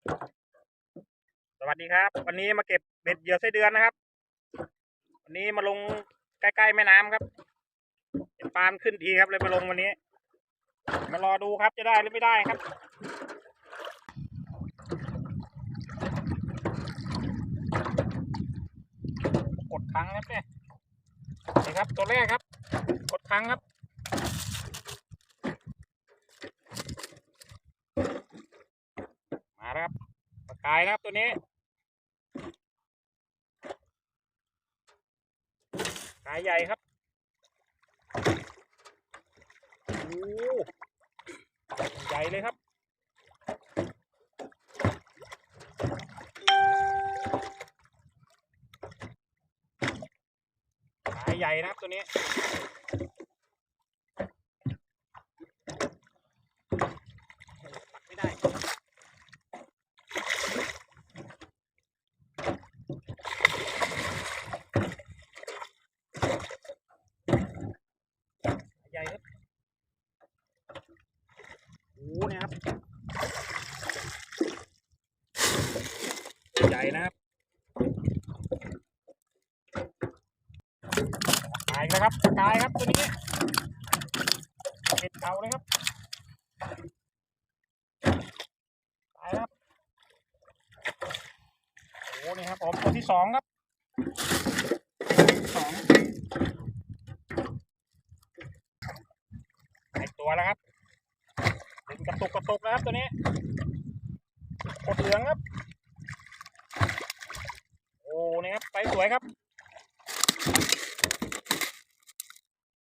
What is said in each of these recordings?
สวัสดีครับ วันนี้มาเก็บเบ็ดเหยื่อไส้เดือนนะครับ วันนี้มาลงใกล้ๆแม่น้ำครับเห็นปลามันขึ้นดีครับเลยมาลงวันนี้ มารอดูครับจะได้หรือไม่ได้ครับกดครั้งครับเนี่ยนี่ครับตัวแรกครับ กดครั้งครับ มาแล้วครับ ปลายนะครับตัวนี้กายใหญ่ครับโอ้ใหญ่เลยครับกายใหญ่นะครับตัวนี้ ปักไม่ได้ ใหญ่ครับโอ้เนี่ยครับใหญ่นะครับตายแล้วครับตายครับตัวนี้เห็ดเก่าเลยครับตายครับโอ้นี่ครับผมตัวที่สองครับสองหายตัวแล้วครับ กระตุกกระตุกนะครับตัวนี้กดเหลืองครับ โอ้นี่ครับไปสวยครับ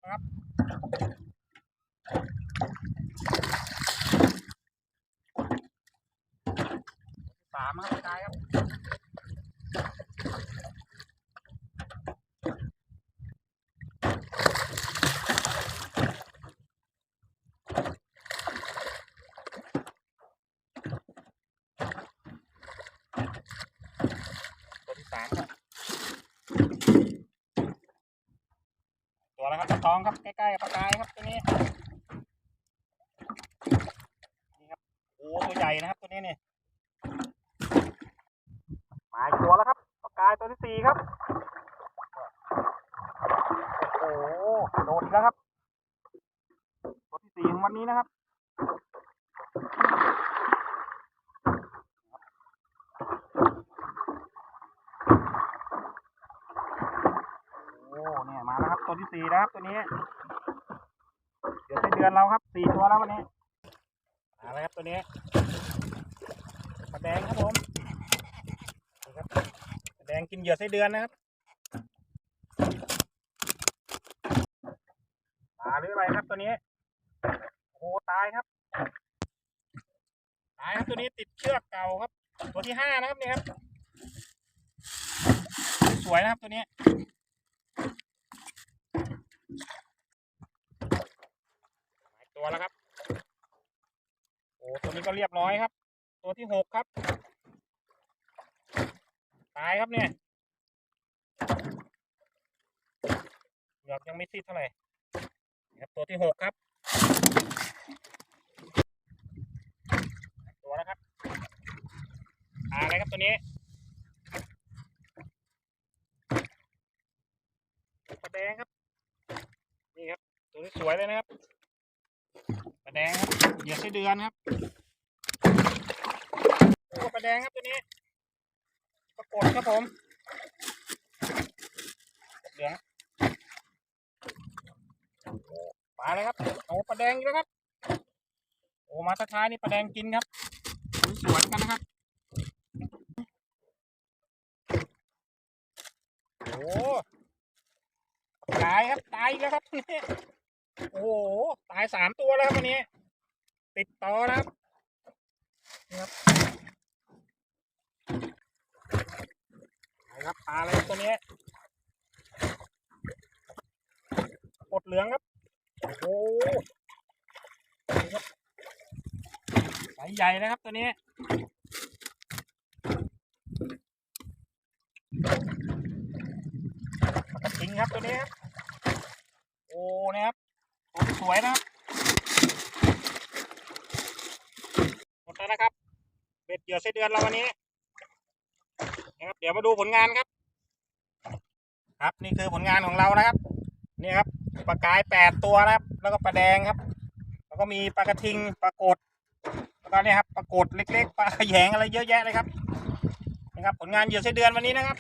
ครับสามครับตายครับตัวที่สามครับ ตัวแล้วครับปลาต องครับใกล้ๆกับปลากายครับตัวนี้นี่ครับโอ้ตัวใหญ่นะครับตัวนี้นี่หมายตัวแล้วครับปลากายตัวที่สี่ครับโอ้โหโดดแล้วครับตัวที่สี่ของวันนี้นะครับ เนี่ยมาแล้วครับตัวที่สี่นะครับตัวนี้ เดี๋ยวใช้เดือนเราครับสี่ตัวแล้ววันนี้มาแล้วครับตัวนี้ปลาแดงครับผมปลาแดงกินเหยื่อไส้เดือนนะครับปลาหรืออะไรครับตัวนี้โอ้โหตายครับตายครับตัวนี้ติดเชือกเก่าครับ ตัวที่ห้านะครับนี่ครับ สวยนะครับตัวนี้ หลายตัว แล้วครับ โอ้ตัวนี้ก็เรียบร้อยครับ ตัวที่หกครับ ตายครับเนี่ยเหงือกยังไม่ซิดเท่าไหร่ครับตัวที่หกครับ ตัวแล้วครับอะไรครับตัวนี้แดงครับ นี่ครับ ตัวนี้สวยเลยนะครับ ลาแดงครับเหยียดไส้เดือนครับโอ้ปลาแดงครับตัวนี้ปรากฏครับผมเหลืองมาเลยครับโอ้ปลาแดงอีกแล้วครับโอ้มาท้ายนี่ปลาแดงกินครับสวยกันนะครับโอ้ตายครับตายแล้วครับ โอ้โห ตายสามตัวแล้วครับวันนี้ ติดต่อครับนะครับครับปลาอะไรตัวนี้กดเหลืองครับ โอ้โหนี่ครับไซส์ใหญ่นะครับตัวนี้กระทิงครับตัวนี้ครับ โอ้นะครับ สวยนะครับหมดแล้วนะครับเบ็ดเหยื่อไส้เดือนเราวันนี้นะครับเดี๋ยวมาดูผลงานครับ ครับนี่คือผลงานของเรานะครับ นี่ครับปลากายแปดตัวนะครับ แล้วก็ปลาแดงครับ แล้วก็มีปลากระทิงปลากดแล้วก็นี่ครับปลากดเล็ก ๆปลาขยงอะไรเยอะแยะเลยครับนี่ครับ ผลงานเหยื่อไส้เดือนวันนี้นะครับ